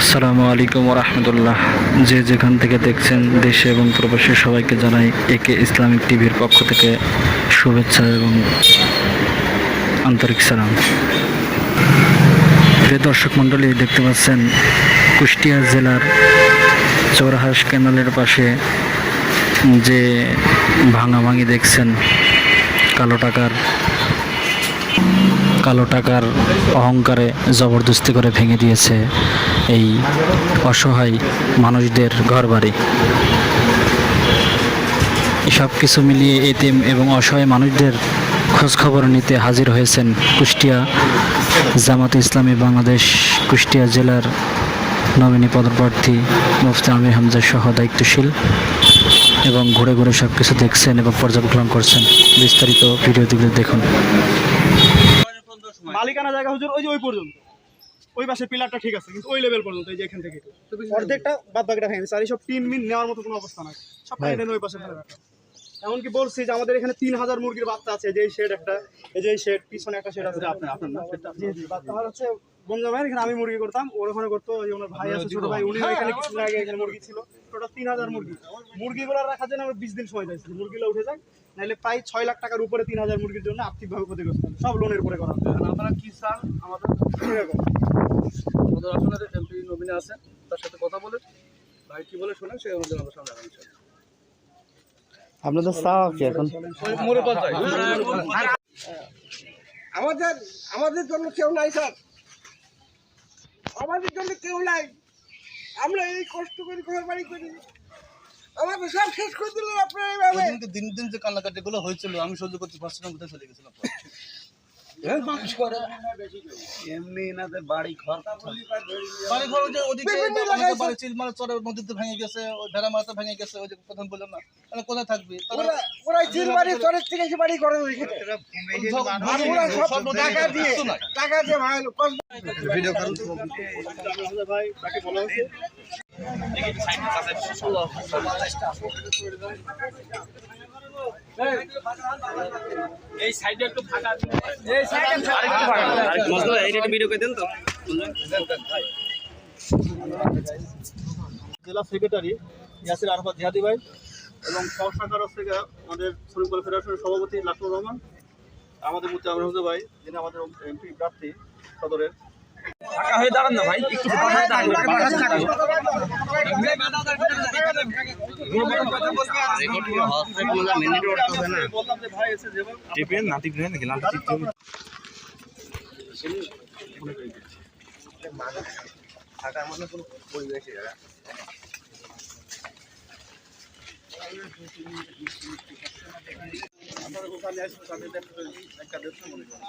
আসসালামু আলাইকুম রহমতুল্লাহ যে যেখান থেকে দেখছেন দেশে এবং প্রবাসী সবাইকে জানাই একে ইসলামিক টিভির পক্ষ থেকে শুভেচ্ছা এবং আন্তরিক সালাম। প্রিয় দর্শক মণ্ডলী, দেখতে পাচ্ছেন কুষ্টিয়া জেলার চৌরাহাস ক্যানালের পাশে যে ভাঙাভাঙি দেখছেন কালো টাকার কালো টাকার অহংকারে জবরদস্তি করে ভেঙে দিয়েছে এই অসহায় মানুষদের ঘরবাড়ি। সব কিছু মিলিয়ে এতিম এবং অসহায় মানুষদের খোঁজখবর নিতে হাজির হয়েছেন কুষ্টিয়া জামাতে ইসলামী বাংলাদেশ কুষ্টিয়া জেলার নমিনী পদপ্রার্থী মুফতি আমির হামজা সহ দায়িত্বশীল এবং ঘুরে ঘুরে সব কিছু দেখছেন এবং পর্যবেক্ষণ করছেন। বিস্তারিত ভিডিওগুলো দেখুন। মালিকানা জায়গা হুজুর ওই যে ওই পর্যন্ত। ওই পাশে পিলারটা ঠিক আছে কিন্তু ওই লেভেল পর্যন্ত এই যে এখান থেকে। অর্ধেকটা বাদ বাকিটা ভেঙে আর এইসব টিন মিন নেওয়ার মতো কোনো অবস্থা নাই। সব এনে ওই পাশে ফেলে রাখা। এমনকি বলছি যে আমাদের এখানে তিন হাজার মুরগির বাচ্চা আছে যে শেড একটা এই যে শেড পিছনে একটা শেড আছে। আপনার আপনার না জি জি বাচ্চা হচ্ছে বন্ধু ভাই এখানে আমি মুরগি করতাম ওর ওখানে করতো ওনার ভাই আছে ছোট ভাই উনি এখানে কিছু আগে এখানে মুরগি ছিল। টোটাল তিন হাজার মুরগি। মুরগিগুলো রাখার জন্য আমার বিশ দিন সময় চাইছিল মুরগিগুলো উঠে যায় নাহলে প্রায় ছয় লাখ টাকার উপরে তিন হাজার মুরগির জন্য আর্থিকভাবে ক্ষতিগ্রস্ত হবে। সব লোনের উপরে করা হবে। আপনারা কি চান? আমাদের আমাদের আসলে এমপি নবীনে আছে তার সাথে কথা বলে ভাই কি বলে শোনেন সেই অনুযায়ী আমরা সামনে আগামী আপনাদের চাওয়া কি এখন? আমাদের আমাদের জন্য কেউ নাই স্যার। আমাদের জন্য কেউ নাই। আমরা এই কষ্ট করে ঘর বাড়ি করি। আমাদের সব শেষ করে দিলেন আপনারা দিন দিন যে কান্নাকাটি গুলো হয়েছিল, আমি সহ্য করতে পারছিলাম কোথায় চলে গেছিলাম এমনি এনাদের বাড়ি ঘর। বাড়ি ঘর ওই যে ওদিকে বাড়ি চিলমার চরের নদীতে ভেঙে গেছে ওই ভেড়া মাথা ভেঙে গেছে ওই যে প্রথম বললাম না তাহলে কোথায় থাকবে? ওরা ওরা চিল বাড়ি চরের থেকে এসে বাড়ি করে টাকা দিয়ে টাকা দিয়ে ভাই ভিডিও করুন ভাই তাকে বলা হয়েছে জেলা সেক্রেটারি ইয়াসির আরফাত জিহাদি ভাই এবং সব শাখার হচ্ছে গিয়ে আমাদের শ্রমিক কল ফেডারেশনের সভাপতি লাকুর রহমান আমাদের আমির হোসেন ভাই যিনি আমাদের এমপি প্রার্থী সদরের। বললাম যে ভাই এসে যেমন আপনারা ওখানে আসলে তাদের একটা মনে করেন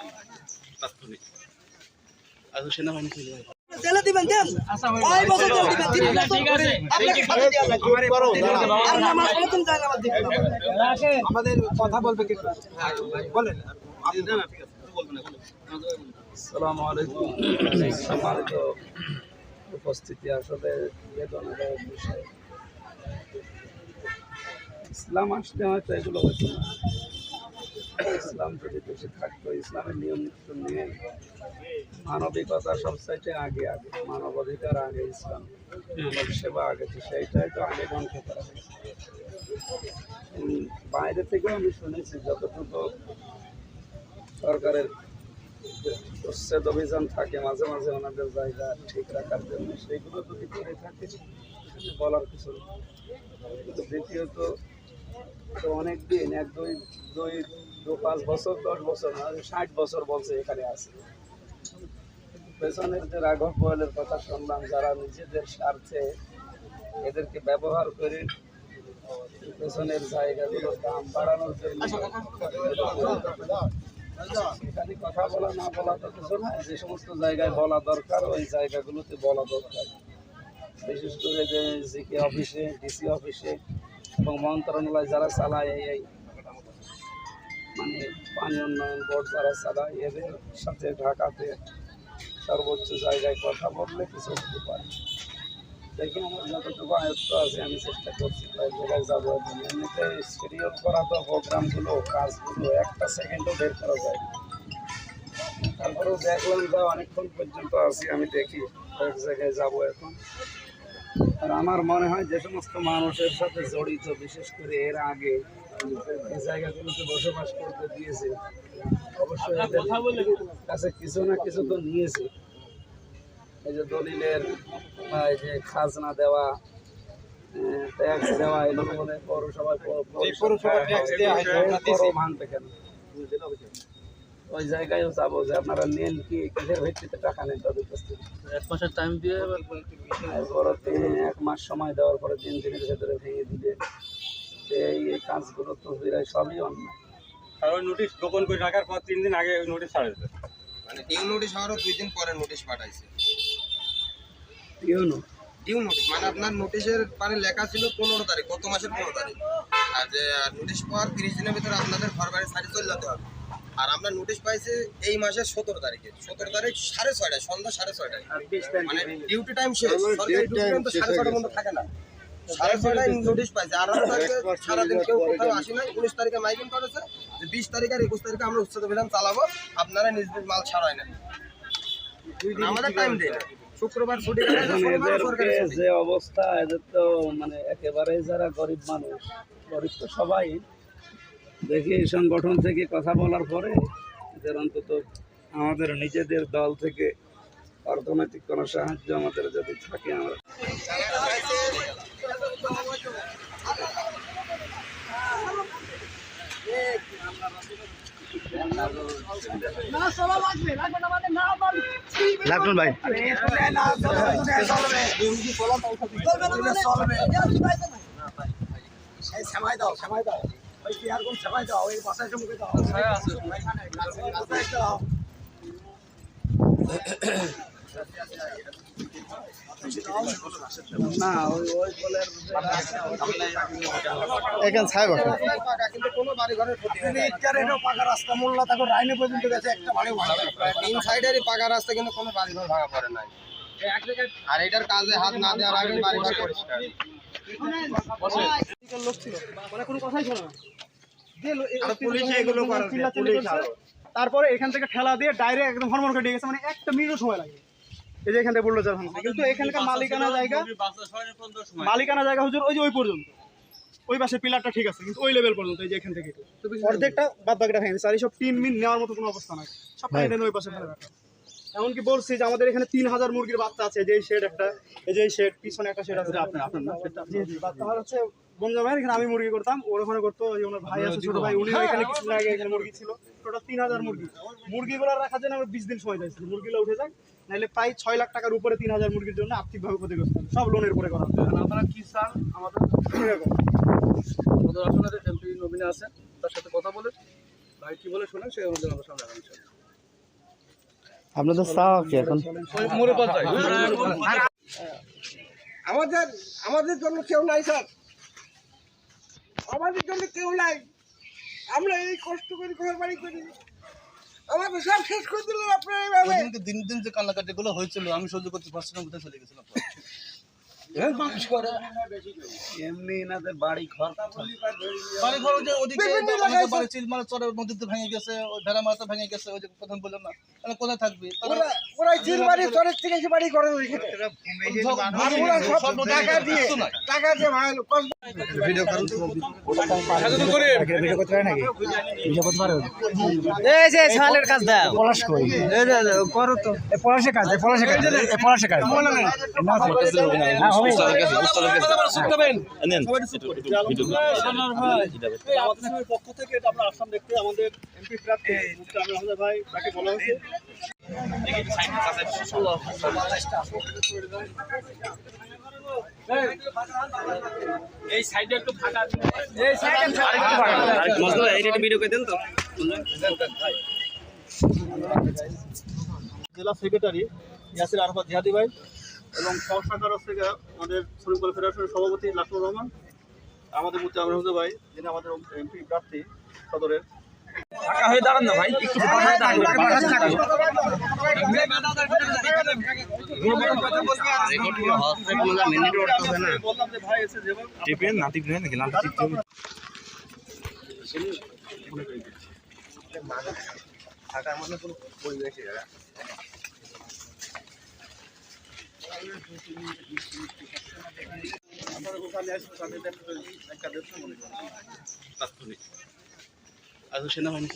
তাৎক্ষণিক আচ্ছা সেনাবাহিনী জেলে দিবেন দেন। কয় বছর জেল দিবেন? তিন বছর আপনাকে সাথে দেওয়া লাগবে। আর নামাজ নতুন যায় নামাজ দিবেন আমাদের কথা বলবে কি? বলেন। না ঠিক আছে কিছু বলবেন না। বলুন। আসসালামু আলাইকুম। সম্মানিত উপস্থিতি আসলে বেদনাদায়ক বিষয়। ইসলাম আসলে হয়তো এগুলো হতো না। ইসলাম যদি দেশে থাকতো ইসলামের নিয়ম নীতি নিয়ে মানবিকতা সবচাইতে আগে আগে মানবাধিকার আগে ইসলাম। মানব সেবা আগে তো সেইটাই তো আগে ধ্বংস করা বাইরে থেকেও আমি শুনেছি যতটুকু সরকারের উচ্ছেদ অভিযান থাকে, মাঝে মাঝে ওনাদের জায়গা ঠিক রাখার জন্য, সেইগুলো যদি করে থাকে। বলার কিছু। কিন্তু দ্বিতীয়ত তো অনেক দিন এক, দুই দুই দু পাঁচ বছর, দশ বছর ষাট বছর বলছে এখানে আছে। পেছনের যে রাঘব গোয়ালের কথা শুনলাম, যারা নিজেদের স্বার্থে এদেরকে ব্যবহার করে পেছনের জায়গাগুলোর দাম বাড়ানোর জন্য এখানে কথা বলা না বলা তো কিছু না, যে সমস্ত জায়গায় বলা দরকার, ওই জায়গাগুলোতে বলা দরকার। বিশেষ করে যে জিকে অফিসে, ডিসি অফিসে এবং মন্ত্রণালয় যারা চালায়, এই মানে পানি উন্নয়ন বোর্ড যারা চালায়, এদের সাথে ঢাকাতে সর্বোচ্চ জায়গায় কথা বললে কিছু হতে পারে। দেখি আমার যতটুকু আয়ত্ত আছে, আমি চেষ্টা করছি কয়েক জায়গায় যাব এমনিতে শিডিউল করা তো প্রোগ্রামগুলো, কাজগুলো একটা সেকেন্ডও বের করা যায় তারপরেও দেখলাম যা অনেকক্ষণ পর্যন্ত আছি, আমি দেখি কয়েক জায়গায় যাব এখন। আর আমার মনে হয় যে সমস্ত মানুষের সাথে জড়িত বিশেষ করে এর আগে এই জায়গাগুলোতে বসবাস করতে দিয়েছে অবশ্যই কাছে কিছু না কিছু তো নিয়েছে। এই যে দলিলের বা এই যে খাজনা দেওয়া ট্যাক্স দেওয়া এগুলো বলে পৌরসভায় পৌরসভা মানতে কেন? ওই জায়গায়ও যাব যে আপনারা নেন কি কিসের ভিত্তিতে টাকা নেন তাদের কাছ থেকে। এক মাসের টাইম দিয়ে এরপরে তিন এক মাস সময় দেওয়ার পরে তিন দিনের ভেতরে ভেঙে দিবে। এই এই কাজগুলো তো বিরায় সবই অন্যায়। আর ওই নোটিশ গোপন করে রাখার পর তিন দিন আগে ওই নোটিশ ছাড়ে দিতে মানে ডিউ নোটিশ হওয়ারও দুই দিন পরে নোটিশ পাঠাইছে। ইউনো ডিউ নোটিশ মানে আপনার নোটিশের মানে লেখা ছিল পনেরো তারিখ গত মাসের পনেরো তারিখ। আর যে নোটিশ পাওয়ার তিরিশ দিনের ভিতরে আপনাদের ঘর বাড়ি সারি চলে যেতে হবে। আর আমরা নোটিশ পাইছি এই মাসের সতেরো তারিখে। সতেরো তারিখ সাড়ে ছয়টায় সন্ধ্যা সাড়ে ছয়টায়। মানে ডিউটি টাইম শেষ। সরকারি ডিউটি টাইম তো সাড়ে ছয়টার মধ্যে থাকে না। সাড়ে ছয়টায় নোটিশ পাইছে। আর সারাদিন কেউ কোথাও আসি নাই। উনিশ তারিখে মাইকিং করেছে। যে বিশ তারিখ আর একুশ তারিখে আমরা উচ্ছেদ অভিযান চালাবো। আপনারা নিজ নিজ মাল ছাড়াই না আমাদের টাইম দেয় না। শুক্রবার ছুটি। যে অবস্থা এদের তো মানে একেবারেই যারা গরিব মানুষ গরিব তো সবাই। দেখি এই সংগঠন থেকে কথা বলার পরে এদের অন্তত আমাদের নিজেদের দল থেকে অর্থনৈতিক কোনো সাহায্য আমাদের যদি থাকে আমরা ভাই। দাও। ওই দাও? ওই বাসায় দাও। এখান ছাই বসে কিন্তু কোনো বাড়ি ঘরের ক্ষতি এটা পাকা রাস্তা মোল্লা তাকে রাইনে পর্যন্ত গেছে একটা বাড়ি ভাড়া তিন সাইডেরই পাকা রাস্তা কিন্তু কোনো বাড়ি ঘর ভাঙা পড়ে নাই। আর এটার কাজে হাত না দেওয়ার আগে বাড়ি ঘর পরিষ্কার লোক ছিল। মানে কোনো কথাই ছিল তারপরে এখান থেকে ঠেলা দিয়ে ডাইরেক্ট একদম হরমোন করে গেছে। মানে একটা মিনিটও সময় লাগে। এই যে এখান থেকে বলল ভাঙছে কিন্তু এখানকার মালিকানা জায়গা মালিকানা জায়গা হুজুর ওই যে ওই পর্যন্ত। ওই পাশে পিলারটা ঠিক আছে কিন্তু ওই লেভেল পর্যন্ত এই যে এখান থেকে। অর্ধেকটা বাদ বাকিটা ভেঙে গেছে আর এইসব টিন মিন নেওয়ার মতো কোনো অবস্থা নাই। সব এনে ওই পাশে ফেলে রাখা। এমনকি বলছি যে আমাদের এখানে তিন হাজার মুরগির বাচ্চা আছে যে শেড একটা এই যে শেড পিছনে একটা শেড আছে। আপনার আপনার না আমার হচ্ছে এখানে আমি মুরগি করতাম ওর ওখানে করতো ওই যে ওনার ভাই আছে ছোট ভাই উনি এখানে কিছু আগে এখানে মুরগি ছিল। টোটাল তিন হাজার মুরগি। মুরগিগুলো রাখার জন্য আমার বিশ দিন সময় চাইছিল। মুরগিগুলো উঠে যায় নাহলে প্রায় ছয় লাখ টাকার উপরে তিন হাজার মুরগির জন্য আর্থিকভাবে ক্ষতিগ্রস্ত। সব লোনের উপরে করা হবে আপনারা কি চান? আমাদের। আমাদের আসনের এমপি নবীনা আছেন তার সাথে কথা বলে ভাই কি বলে শোনেন সেই অনুযায়ী আমরা সামনে আগামী আপনাদের চাওয়া কি এখন আমাদের আমাদের জন্য কেউ নাই স্যার। আমাদের জন্য কেউ নাই। আমরা এই কষ্ট করি ঘর বাড়ি করি। আমাদের সব শেষ করে দিলেন আপনার এইভাবে। দিন দিন যে কান্নাকাটি গুলো হয়েছিল আমি সহ্য করতে পারছিলাম কোথায় চলে গেছিলাম এমনি এনাদের বাড়ি ঘর। বাড়ি ঘর ওই যে ওদিকে বিভিন্ন আমাদের জায়গায় বাড়ি চিলমার চরের নদীতে ভেঙে গেছে ওই ভেড়া মাথা ভেঙে গেছে ওই যে প্রথম বললাম না। তাহলে কোথায় থাকবে? ওরা ওরা চিল বাড়ি চরের থেকে বাড়ি করে এই যে ছালের কাজ দাও। পলাশ কই? করো তো। এ পলাশের কাজ এ পলাশের কাজ এ পলাশের কাজ। হবে। আমাদের পক্ষ থেকে এটা আমরা আসাম দেখতে আমাদের এমপি প্রার্থী মুফতি আমির ভাই তাকে বলা হয়েছে। জেলা সেক্রেটারি ইয়াসির আরফাত জিহাদি ভাই এবং শাখার হচ্ছে আমাদের শ্রমিক কল ফেডারেশনের সভাপতি লাসুর রহমান আমাদের মুফতি আমির ভাই যিনি আমাদের এমপি প্রার্থী সদরের। বললাম যে ভাই এসে যেভাবে থাকার মতো কোনো পরিবেশ আপনারা ওখানে আসলে তাদের একটা একটা মনে করেন আর সেনাবাহিনী